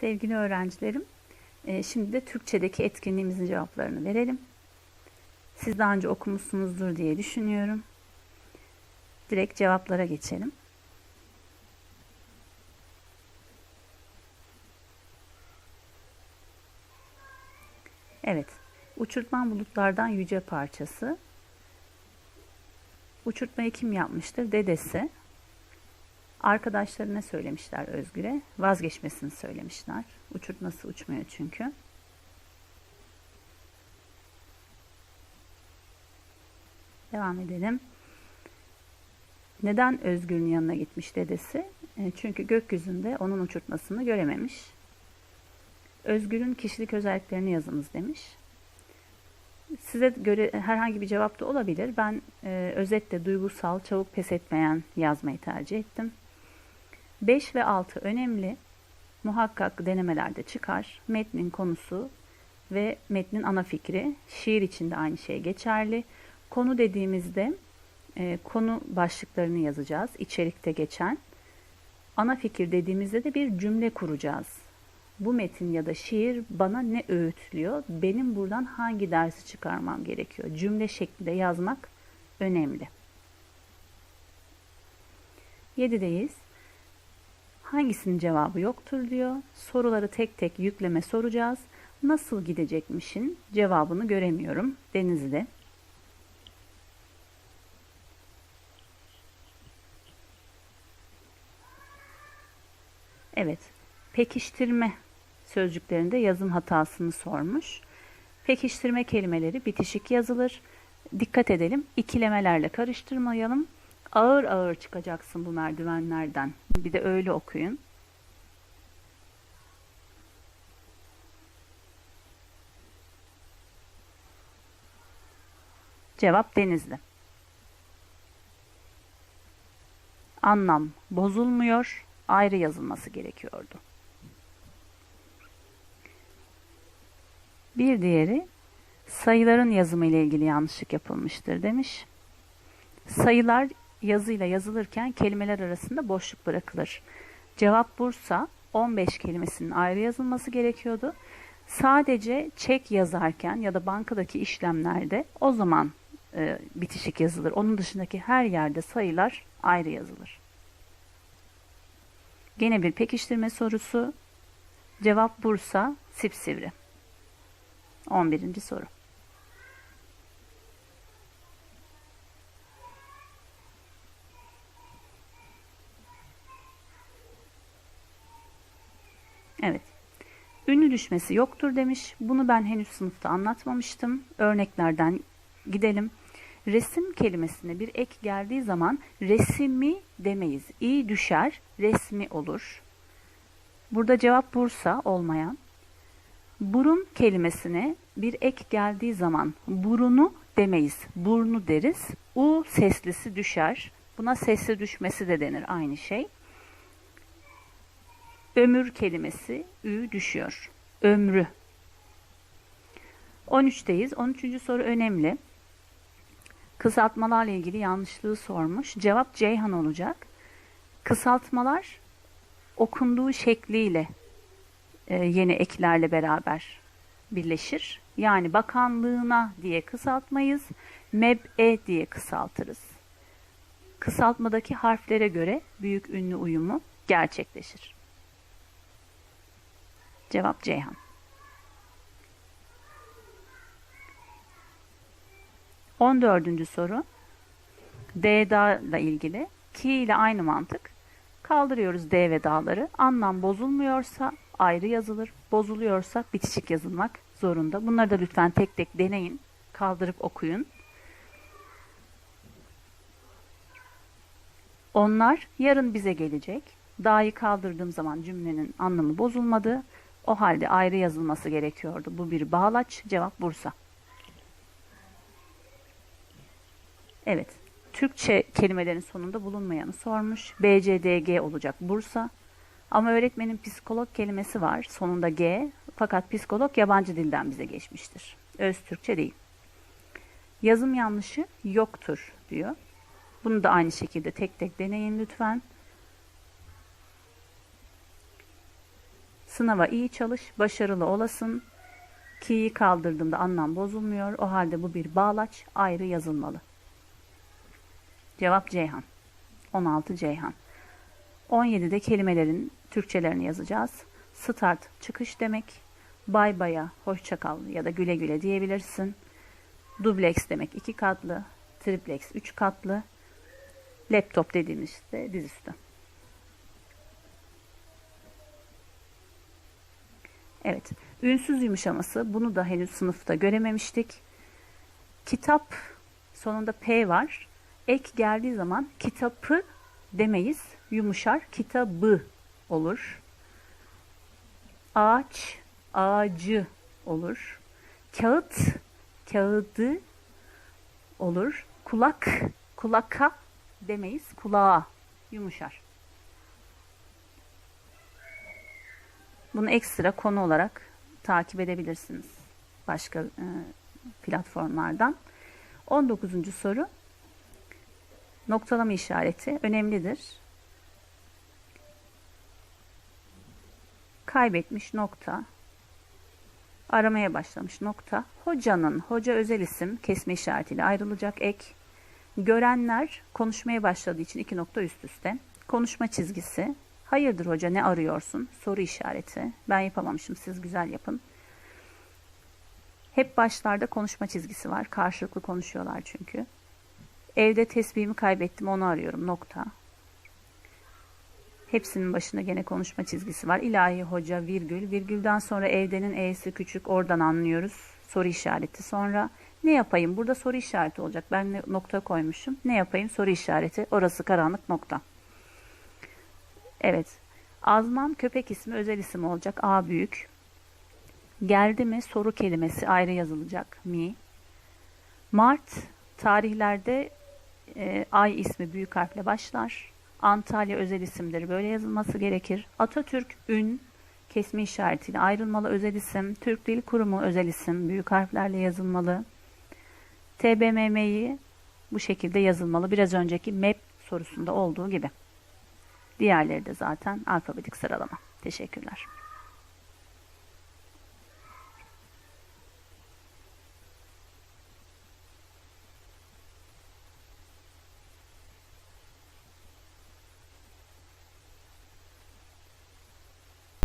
Sevgili öğrencilerim, e, şimdi de Türkçedeki etkinliğimizin cevaplarını verelim. Siz daha önce okumuşsunuzdur diye düşünüyorum. Direkt cevaplara geçelim. Evet, uçurtman bulutlardan yüce parçası. Uçurtmayı kim yapmıştır? Dedesi. Arkadaşlarına söylemişler Özgür'e. Vazgeçmesini söylemişler. Uçurtması uçmuyor çünkü. Devam edelim. Neden Özgür'ün yanına gitmiş dedesi? E, çünkü gökyüzünde onun uçurtmasını görememiş. Özgür'ün kişilik özelliklerini yazınız demiş. Size göre herhangi bir cevap da olabilir. Ben e, özetle duygusal, çabuk pes etmeyen yazmayı tercih ettim. 5 ve 6 önemli. Muhakkak denemelerde çıkar. Metnin konusu ve metnin ana fikri. Şiir için de aynı şey geçerli. Konu dediğimizde e, konu başlıklarını yazacağız. İçerikte geçen. Ana fikir dediğimizde de bir cümle kuracağız. Bu metin ya da şiir bana ne öğütlüyor? Benim buradan hangi dersi çıkarmam gerekiyor? Cümle şeklinde yazmak önemli. 7'deyiz. Hangisinin cevabı yoktur diyor. Soruları tek tek yükleme soracağız. Nasıl gidecekmişin cevabını göremiyorum. Denizli. Evet. Pekiştirme sözcüklerinde yazım hatasını sormuş. Pekiştirme kelimeleri bitişik yazılır. Dikkat edelim. İkilemelerle karıştırmayalım. Ağır ağır çıkacaksın bu merdivenlerden. Bir de öyle okuyun. Cevap Denizli. Anlam bozulmuyor, ayrı yazılması gerekiyordu. Bir diğeri sayıların yazımı ile ilgili yanlışlık yapılmıştır demiş. Sayılar yazıyla yazılırken kelimeler arasında boşluk bırakılır. Cevap Bursa 15 kelimesinin ayrı yazılması gerekiyordu. Sadece çek yazarken ya da bankadaki işlemlerde o zaman e, bitişik yazılır. Onun dışındaki her yerde sayılar ayrı yazılır. Gene bir pekiştirme sorusu. Cevap Bursa sipsivri. 11. soru. Evet. Ünlü düşmesi yoktur demiş. Bunu ben henüz sınıfta anlatmamıştım. Örneklerden gidelim. Resim kelimesine bir ek geldiği zaman resmi demeyiz. İ düşer, resmi olur. Burada cevap Bursa olmayan. Burun kelimesine bir ek geldiği zaman burunu demeyiz. Burnu deriz. U seslisi düşer. Buna sesli düşmesi de denir aynı şey. Ömür kelimesi ü düşüyor. Ömrü. 13'teyiz. 13. soru önemli. Kısaltmalarla ilgili yanlışlığı sormuş. Cevap Ceyhan olacak. Kısaltmalar okunduğu şekliyle e, yeni eklerle beraber birleşir. Yani bakanlığına diye kısaltmayız. MEB'e diye kısaltırız. Kısaltmadaki harflere göre büyük ünlü uyumu gerçekleşir. Cevap Ceyhan. On dördüncü soru. D ile ilgili. Ki ile aynı mantık. Kaldırıyoruz D ve dağları. Anlam bozulmuyorsa ayrı yazılır. Bozuluyorsa bitişik yazılmak zorunda. Bunları da lütfen tek tek deneyin. Kaldırıp okuyun. Onlar yarın bize gelecek. Da'yı kaldırdığım zaman cümlenin anlamı bozulmadı. O halde ayrı yazılması gerekiyordu. Bu bir bağlaç. Cevap Bursa. Evet. Türkçe kelimelerin sonunda bulunmayanı sormuş. BCDG olacak Bursa. Ama öğretmenin psikolog kelimesi var. Sonunda G. Fakat psikolog yabancı dilden bize geçmiştir. Öz Türkçe değil. Yazım yanlışı yoktur diyor. Bunu da aynı şekilde tek tek deneyin lütfen. Sınava iyi çalış, başarılı olasın. Ki'yi kaldırdığımda anlam bozulmuyor. O halde bu bir bağlaç, ayrı yazılmalı. Cevap Ceyhan. 16 Ceyhan. 17'de kelimelerin Türkçelerini yazacağız. Start çıkış demek. Bay baya, hoşça kal ya da güle güle diyebilirsin. Dubleks demek iki katlı. Triplex üç katlı. Laptop dediğimiz de dizüstü. Evet. Ünsüz yumuşaması. Bunu da henüz sınıfta görememiştik. Kitap sonunda P var. Ek geldiği zaman kitabı demeyiz. Yumuşar. Kitabı olur. Ağaç, ağacı olur. Kağıt, kağıdı olur. Kulak, kulaka demeyiz. Kulağa yumuşar. Bunu ekstra konu olarak takip edebilirsiniz başka e, platformlardan. 19. soru. Noktalama işareti önemlidir. Kaybetmiş nokta. Aramaya başlamış nokta. Hocanın, hoca özel isim kesme işaretiyle ayrılacak ek. Görenler konuşmaya başladığı için iki nokta üst üste. Konuşma çizgisi. Hayırdır hoca ne arıyorsun? Soru işareti. Ben yapamamışım siz güzel yapın. Hep başlarda konuşma çizgisi var. Karşılıklı konuşuyorlar çünkü. Evde tesbihimi kaybettim onu arıyorum nokta. Hepsinin başında gene konuşma çizgisi var. İlahi hoca virgül. Virgülden sonra evdenin e'si küçük oradan anlıyoruz. Soru işareti. Sonra ne yapayım? Burada soru işareti olacak. Ben nokta koymuşum. Ne yapayım? Soru işareti. Orası karanlık nokta. Evet. Azman köpek ismi özel isim olacak. A büyük. Geldi mi soru kelimesi ayrı yazılacak. Mi. Mart tarihlerde e, ay ismi büyük harfle başlar. Antalya özel isimdir. Böyle yazılması gerekir. Atatürk ün kesme işaretiyle ayrılmalı özel isim. Türk Dil Kurumu özel isim büyük harflerle yazılmalı. TBMM'yi bu şekilde yazılmalı. Biraz önceki MEP sorusunda olduğu gibi. Diğerleri de zaten alfabetik sıralama. Teşekkürler.